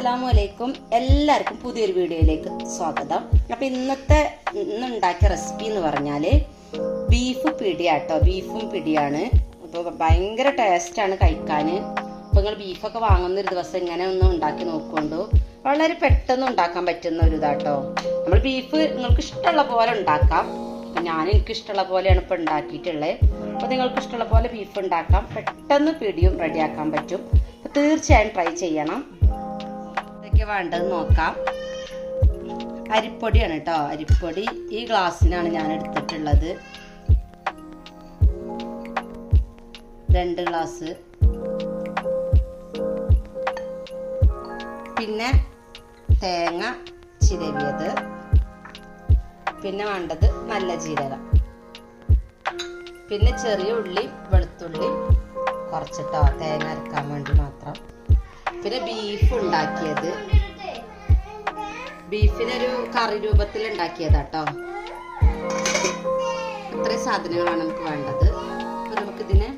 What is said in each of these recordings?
അസ്സലാമു എല്ലാവർക്കും പുതിയൊരു വീഡിയോയിലേക്ക് സ്വാഗതം. അപ്പൊ ഇന്നത്തെ ഇന്ന് ഉണ്ടാക്കിയ റെസിപ്പി എന്ന് പറഞ്ഞാൽ ബീഫ് പിടിയാട്ടോ. ബീഫും പിടിയാണ്. അപ്പൊ ഭയങ്കര ടേസ്റ്റാണ് കഴിക്കാന്. അപ്പൊ നിങ്ങൾ ബീഫൊക്കെ വാങ്ങുന്ന ഒരു ദിവസം ഇങ്ങനെ ഒന്ന് ഉണ്ടാക്കി നോക്കുകൊണ്ടു വളരെ പെട്ടെന്ന് ഉണ്ടാക്കാൻ പറ്റുന്ന ഒരു ഇതാട്ടോ. നമ്മൾ ബീഫ് നിങ്ങൾക്ക് ഇഷ്ടമുള്ള പോലെ ഉണ്ടാക്കാം. ഞാൻ എനിക്ക് ഇഷ്ടമുള്ള പോലെയാണ് ഇപ്പൊ ഉണ്ടാക്കിയിട്ടുള്ളത്. അപ്പൊ നിങ്ങൾക്ക് ഇഷ്ടമുള്ള പോലെ ബീഫ് ഉണ്ടാക്കാം. പെട്ടെന്ന് പിടിയും റെഡിയാക്കാൻ പറ്റും. തീർച്ചയായും ട്രൈ ചെയ്യണം. ഇതൊക്കെ വേണ്ടത് നോക്കാം. അരിപ്പൊടിയാണ് കേട്ടോ അരിപ്പൊടി ഈ ഗ്ലാസ്സിനാണ് ഞാൻ എടുത്തിട്ടുള്ളത്. രണ്ട് ഗ്ലാസ്. പിന്നെ തേങ്ങ ചിരവിയത്. പിന്നെ വേണ്ടത് നല്ല ജീരകം. പിന്നെ ചെറിയ ഉള്ളി വെളുത്തുള്ളി കുറച്ചിട്ടോ. തേങ്ങ അരക്കാൻ വേണ്ടി മാത്രം. പിന്നെ ബീഫ് ഉണ്ടാക്കിയത്. ബീഫിനൊരു കറി രൂപത്തിൽ ഉണ്ടാക്കിയതാട്ടോ. ഇത്രയും സാധനങ്ങളാണ് നമുക്ക് വേണ്ടത്. അപ്പൊ നമുക്കിതിനെ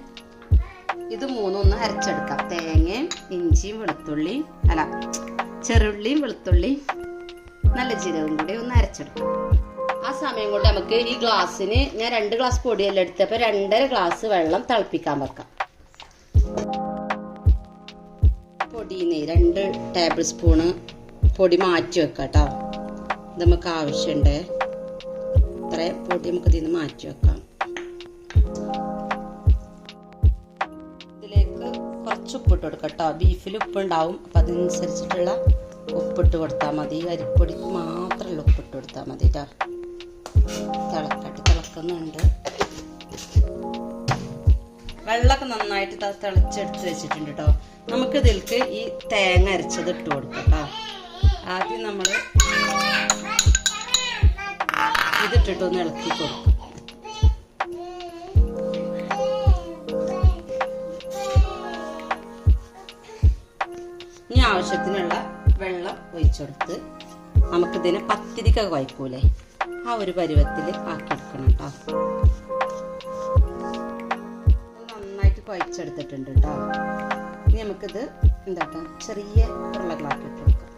ഇത് മൂന്നൊന്ന് അരച്ചെടുക്കാം. തേങ്ങയും ഇഞ്ചിയും വെളുത്തുള്ളിയും അല്ല ചെറുള്ളിയും വെളുത്തുള്ളിയും നല്ല ജീരകവും കൂടി ഒന്ന് അരച്ചെടുക്കാം. ആ സമയം കൊണ്ട് നമുക്ക് ഈ ഗ്ലാസ്സിന് ഞാൻ രണ്ട് ഗ്ലാസ് പൊടിയെല്ലാം എടുത്തപ്പോൾ രണ്ടര ഗ്ലാസ് വെള്ളം തിളപ്പിക്കാൻ വെക്കാം. പൊടിന്ന് രണ്ട് ടേബിൾ സ്പൂണ് പൊടി മാറ്റി വെക്കാം കേട്ടോ ഇത് നമുക്ക് ആവശ്യമുണ്ട്. ഇത്ര പൊടി നമുക്ക് ഇതിൽ നിന്ന് മാറ്റി വെക്കാം. ഇതിലേക്ക് കുറച്ച് ഉപ്പിട്ട് കൊടുക്കാം കേട്ടോ. ബീഫിൽ ഉപ്പുണ്ടാവും. അപ്പം അതിനനുസരിച്ചിട്ടുള്ള ഉപ്പിട്ട് കൊടുത്താൽ മതി. അരിപ്പൊടിക്ക് മാത്രമല്ല ഉപ്പിട്ട് കൊടുത്താൽ മതി കേട്ടോ. തിളക്കട്ട്. തിളക്കുന്നുണ്ട്. വെള്ളമൊക്കെ നന്നായിട്ട് തിളച്ചെടുത്ത് വെച്ചിട്ടുണ്ട് കേട്ടോ. നമുക്ക് ഇതിൽക്ക് ഈ തേങ്ങ അരച്ചത് ഇട്ട് കൊടുക്കാം കേട്ടോ ആദ്യം നമ്മൾ ഇതിട്ടിട്ട് ഒന്ന് ഇളക്കി കൊടുക്കും. ഇനി ആവശ്യത്തിനുള്ള വെള്ളം ഒഴിച്ചെടുത്ത് നമുക്കിതിനെ പത്തിരിക്ക കുഴക്കൂലേ ആ ഒരു പരുവത്തിൽ ആക്കിയെടുക്കണം കേട്ടോ നന്നായിട്ട് കുഴച്ചെടുത്തിട്ടുണ്ട് കേട്ടോ ഇനി നമുക്കിത് എന്താക്കാം? ചെറിയ ഉരുളകളാക്കി ഇട്ട് കൊടുക്കാം.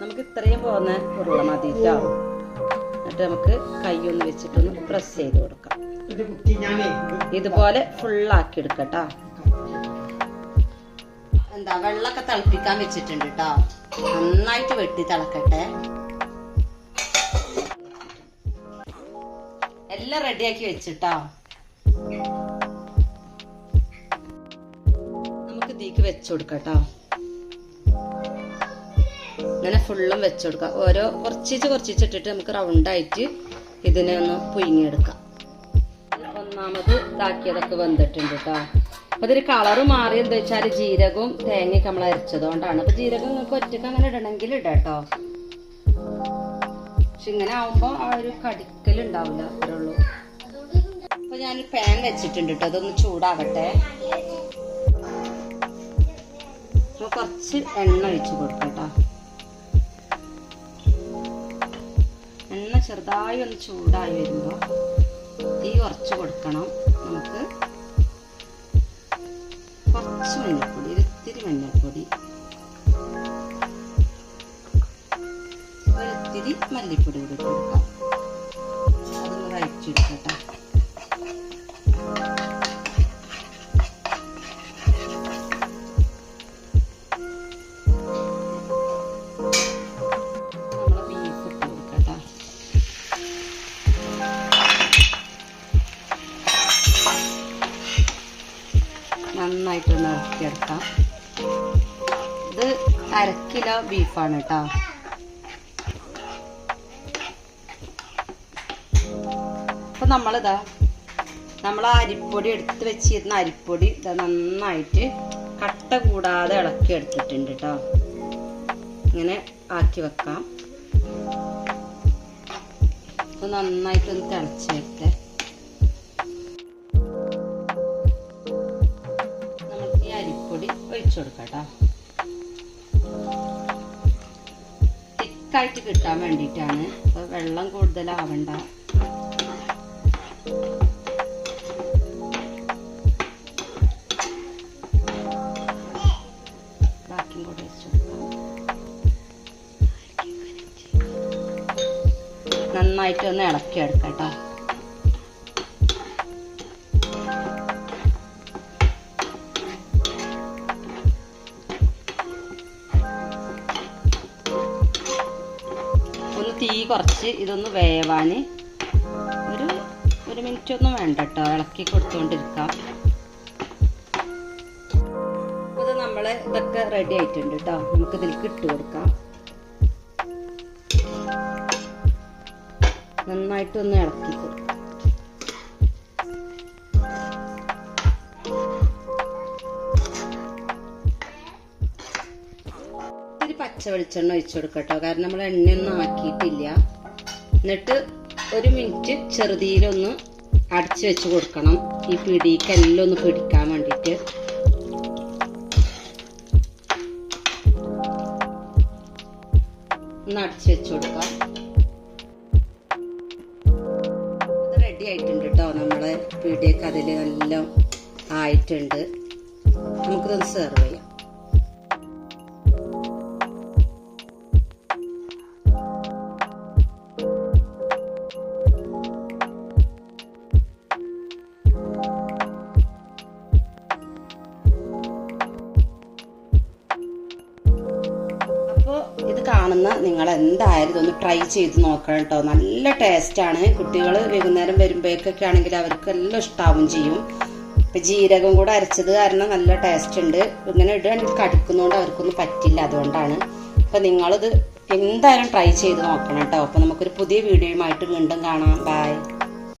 നമുക്ക് ഇത്രയും പോകുന്ന ഉരുള മതി കേട്ടോ എന്നിട്ട് നമുക്ക് കൈ ഒന്ന് വെച്ചിട്ടൊന്ന് പ്രസ് ചെയ്ത് കൊടുക്കാം. ഇതുപോലെ ഫുള്ളാക്കി എടുക്കട്ടോ എന്താ വെള്ളമൊക്കെ തിളപ്പിക്കാൻ വെച്ചിട്ടുണ്ട് കേട്ടോ നന്നായിട്ട് വെട്ടി തിളക്കട്ടെ. എല്ലാം റെഡിയാക്കി വെച്ചിട്ടോ. നമുക്ക് വെച്ചുകൊടുക്കട്ടോ വെച്ചു കൊടുക്കട്ടോ ഇങ്ങനെ ഫുള്ളും വെച്ചുകൊടുക്ക ഓരോ കുറച്ചിച്ച് കുറച്ചിട്ടിട്ട് നമുക്ക് റൗണ്ടായിട്ട് ഇതിനെ ഒന്ന് പുഴുങ്ങിയെടുക്കാം. ഒന്നാമത് ഇതാക്കിയതൊക്കെ വെന്തിട്ടുണ്ട് കേട്ടോ അപ്പൊ ഇതിന് കളറ് മാറി എന്താ വെച്ചാൽ ജീരകവും തേങ്ങയൊക്കെ നമ്മൾ അരച്ചതുകൊണ്ടാണ്. അപ്പൊ ജീരകം നിങ്ങൾക്ക് ഒറ്റയ്ക്ക് അങ്ങനെ ഇടണമെങ്കിൽ ഇടാം കേട്ടോ പക്ഷെ ഇങ്ങനെ ആവുമ്പോ ആ ഒരു കടിക്കൽ ഉണ്ടാവില്ല അത്രേ ഉള്ളൂ. അപ്പൊ ഞാൻ പാൻ വെച്ചിട്ടുണ്ട് കേട്ടോ അതൊന്ന് ചൂടാകട്ടെ അപ്പൊ കുറച്ച് എണ്ണ ഒഴിച്ച് കൊടുക്കട്ടോ എണ്ണ ചെറുതായി ഒന്ന് ചൂടായി വരുമ്പോ തീ കുറച്ച് കൊടുക്കണം. നമുക്ക് കുറച്ച് മഞ്ഞൾപ്പൊടി ഒരു ഇത്തിരി മഞ്ഞൾപ്പൊടി. ഒരിത്തിരി മല്ലിപ്പൊടി കൂടി കൊടുക്കാം. അതൊന്ന് വഴച്ചെടുക്കട്ടെ ഇറക്കിയെടുക്കാം ഇത് അര കിലോ ബീഫാണ് കേട്ടോ അപ്പൊ നമ്മളിതാ നമ്മൾ അരിപ്പൊടി എടുത്ത് വെച്ചിരുന്ന അരിപ്പൊടി ഇതാ നന്നായിട്ട് കട്ട കൂടാതെ ഇളക്കി എടുത്തിട്ടുണ്ട് കേട്ടോ ഇങ്ങനെ ആക്കി വെക്കാം. അപ്പൊ നന്നായിട്ടൊന്ന് തിളച്ച് ഒഴിച്ചു കൊടുക്കട്ടോ തിക്കായിട്ട് കിട്ടാൻ വേണ്ടിയിട്ടാണ്. അപ്പോൾ വെള്ളം കൂടുതലാവണ്ട. ബാക്കിയും കൂടെ വെച്ചു നന്നായിട്ടൊന്ന് ഇളക്കിയെടുക്കാം കേട്ടോ. കുറച്ച് ഇതൊന്ന് വേവാന്. ഒരു ഒരു മിനിറ്റ് ഒന്നും വേണ്ട കേട്ടോ ഇളക്കി കൊടുത്തുകൊണ്ടിരിക്കാം ഇത് നമ്മൾ ഇതൊക്കെ റെഡി ആയിട്ടുണ്ട് കേട്ടോ നമുക്ക് ഇതിലേക്ക് ഇട്ട് കൊടുക്കാം. നന്നായിട്ടൊന്ന് ഇളക്കി കൊടുക്കാം. പച്ച വെളിച്ചെണ്ണ ഒഴിച്ചു കൊടുക്കട്ടോ. കാരണം നമ്മൾ എണ്ണയൊന്നും ആക്കിയിട്ടില്ല. എന്നിട്ട് ഒരു മിനിറ്റ് ചെറുതിയിലൊന്ന് അടച്ചു വെച്ച് കൊടുക്കണം. ഈ പിടിക്കെല്ലാം ഒന്ന് പിടിക്കാൻ വേണ്ടിയിട്ട്. ഒന്ന് അടച്ചു വെച്ച് കൊടുക്കാം. ഇത് റെഡി ആയിട്ടുണ്ട് കേട്ടോ നമ്മളെ പീടിയൊക്കെ അതിൽ നല്ല ആയിട്ടുണ്ട്. നമുക്കിതൊന്ന് സെർവ് ചെയ്യാം. ഇത് കാണുന്ന നിങ്ങൾ എന്തായാലും ഇതൊന്ന് ട്രൈ ചെയ്ത് നോക്കണം കേട്ടോ നല്ല ടേസ്റ്റാണ് കുട്ടികൾ വൈകുന്നേരം വരുമ്പോഴേക്കൊക്കെ ആണെങ്കിൽ അവർക്ക് എല്ലാം ഇഷ്ടാവും ചെയ്യും. ഇപ്പം ജീരകം കൂടെ അരച്ചത് കാരണം നല്ല ടേസ്റ്റ് ഉണ്ട്. ഇങ്ങനെ ഇടുകയാണെങ്കിൽ കടിക്കുന്നതുകൊണ്ട് അവർക്കൊന്നും പറ്റില്ല അതുകൊണ്ടാണ്. അപ്പം നിങ്ങളിത് എന്തായാലും ട്രൈ ചെയ്ത് നോക്കണം കേട്ടോ അപ്പം നമുക്കൊരു പുതിയ വീഡിയോയുമായിട്ട് വീണ്ടും കാണാം. ബൈ